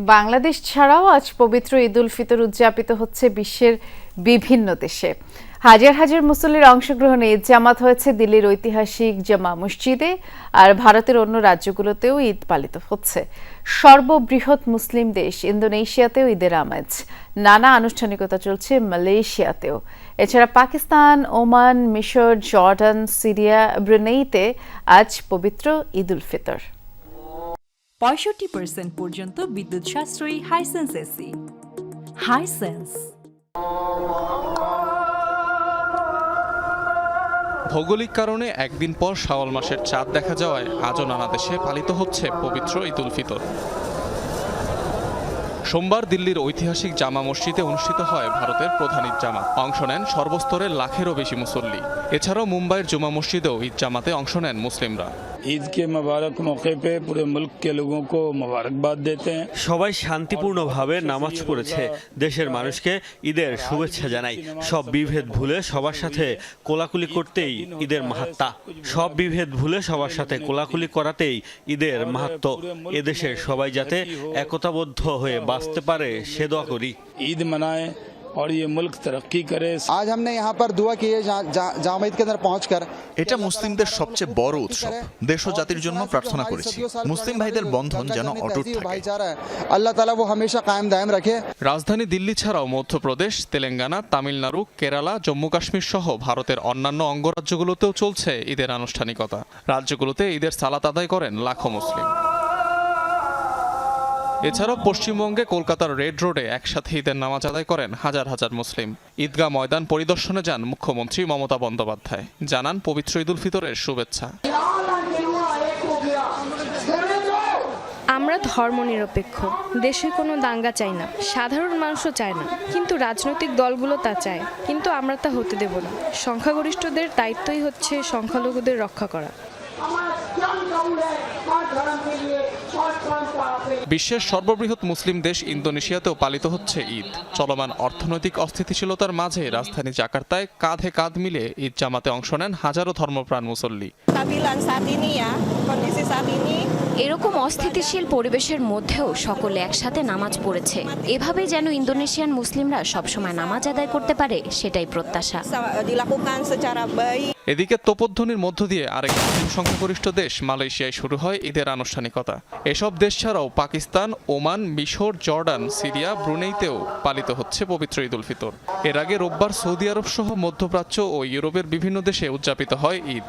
বাংলাদেশ ছাড়াও আজ পবিত্র ঈদ উল ফিতর উদযাপিত হচ্ছে বিশ্বের বিভিন্ন দেশে। হাজার হাজার মুসল্লির অংশগ্রহণে ঈদ জামাত হয়েছে দিল্লির ঐতিহাসিক জামা মসজিদে আর ভারতের অন্য রাজ্যগুলোতেও ঈদ পালিত হচ্ছে। সর্ববৃহৎ মুসলিম দেশ ইন্দোনেশিয়াতেও ঈদের আমেজ। নানা আনুষ্ঠানিকতা চলছে মালয়েশিয়াতেও। এছাড়া পাকিস্তান, ওমান, মিশর, জর্ডান, সিরিয়া, ব্রুনেইতে আজ পবিত্র ঈদ উল ফিতর। পঁয়ষট্টি পার্সেন্ট পর্যন্ত বিদ্যুৎ সাশ্রয়ী হাইসেন্স এসি হাইসেন্স ভৌগোলিক কারণে একদিন পর শাওয়াল মাসের চাঁদ দেখা যাওয়ায় আজও নানা দেশে পালিত হচ্ছে পবিত্র ঈদ উল ফিতর। সোমবার দিল্লির ঐতিহাসিক জামা মসজিদে অনুষ্ঠিত হয় ভারতের প্রধান ঈদ জামাত। অংশ নেন সর্বস্তরের লাখেরও বেশি মুসল্লি। এছাড়াও মুম্বাইয়ের জুমা মসজিদেও ঈদ জামাতে অংশ নেন মুসলিমরা। ঈদ কে মৌকে পে পুরো মুল্ককে লোক মোবারকবাদ দিতে হ্যাঁ। সবাই শান্তিপূর্ণভাবে নামাজ পড়েছে। দেশের মানুষকে ঈদের শুভেচ্ছা জানাই। সব বিভেদ ভুলে সবার সাথে কোলাকুলি করতেই ঈদের মাহাত্মা সব বিভেদ ভুলে সবার সাথে কোলাকুলি করাতেই ঈদের মাহাত্ম এদেশের সবাই যাতে একতাবদ্ধ হয়ে বা বাঁচতে পারে সে দোয়া করি ईद मनाएं और ये मुल्क तरक्की करे आज हमने यहाँ पर दुआ की है जहाँ- जहाँ- जामा ईद के अंदर पहुँचकर এটা মুসলিমদের সবচেয়ে বড় উৎসব দেশ ও জাতির জন্য প্রার্থনা করেছি মুসলিম ভাইদের বন্ধন যেন অটুট থাকে भाईचारा है अल्लाह ताला वो हमेशा कायम दायम रखे রাজধানী দিল্লি ছাড়াও মধ্যপ্রদেশ তেলেঙ্গানা তামিলনাড়ু কেরালা জম্মু কাশ্মীর সহ ভারতের অন্যান্য অঙ্গরাজ্যগুলোতেও চলছে ঈদের আনুষ্ঠানিকতা রাজ্যগুলোতে ঈদের সালাত আদায় করেন লাখো মুসলিম এছাড়াও পশ্চিমবঙ্গে কলকাতার রেড রোডে একসাথে ঈদের নামাজ আদায় করেন হাজার হাজার মুসলিম। ঈদগাহ ময়দান পরিদর্শনে যান মুখ্যমন্ত্রী মমতা বন্দ্যোপাধ্যায়। জানান পবিত্র ঈদুল ফিতরের শুভেচ্ছা। আমরা ধর্মনিরপেক্ষ, দেশে কোনো দাঙ্গা চাই না, সাধারণ মানুষও চায় না, কিন্তু রাজনৈতিক দলগুলো তা চায়, কিন্তু আমরা তা হতে দেব না। সংখ্যাগরিষ্ঠদের দায়িত্বই হচ্ছে সংখ্যালঘুদের রক্ষা করা। বিশ্বের সর্ববৃহৎ মুসলিম দেশ ইন্দোনেশিয়াতেও পালিত হচ্ছে ঈদ। চলমান অর্থনৈতিক অস্থিতিশীলতার মাঝে রাজধানী জাকার্তায় কাঁধে কাঁধ মিলে ঈদ জামাতে অংশ নেন হাজারো ধর্মপ্রাণ মুসল্লি। এরকম অস্থিতিশীল পরিবেশের মধ্যেও সকলে একসাথে নামাজ পড়েছে। এভাবেই যেন ইন্দোনেশিয়ান মুসলিমরা সবসময় নামাজ আদায় করতে পারে সেটাই প্রত্যাশা. এদিকে তোপধ্বনির মধ্য দিয়ে আরেক মুসলিম সংখ্যাগরিষ্ঠ দেশ মালয়েশিয়ায় শুরু হয় ঈদের আনুষ্ঠানিকতা। এসব দেশ ছাড়াও পাকিস্তান ওমান মিশর জর্ডান সিরিয়া ব্রুনেইতেও পালিত হচ্ছে পবিত্র ঈদ উল ফিতর। এর আগে রোববার সৌদি আরব সহ মধ্যপ্রাচ্য ও ইউরোপের বিভিন্ন দেশে উদযাপিত হয় ঈদ।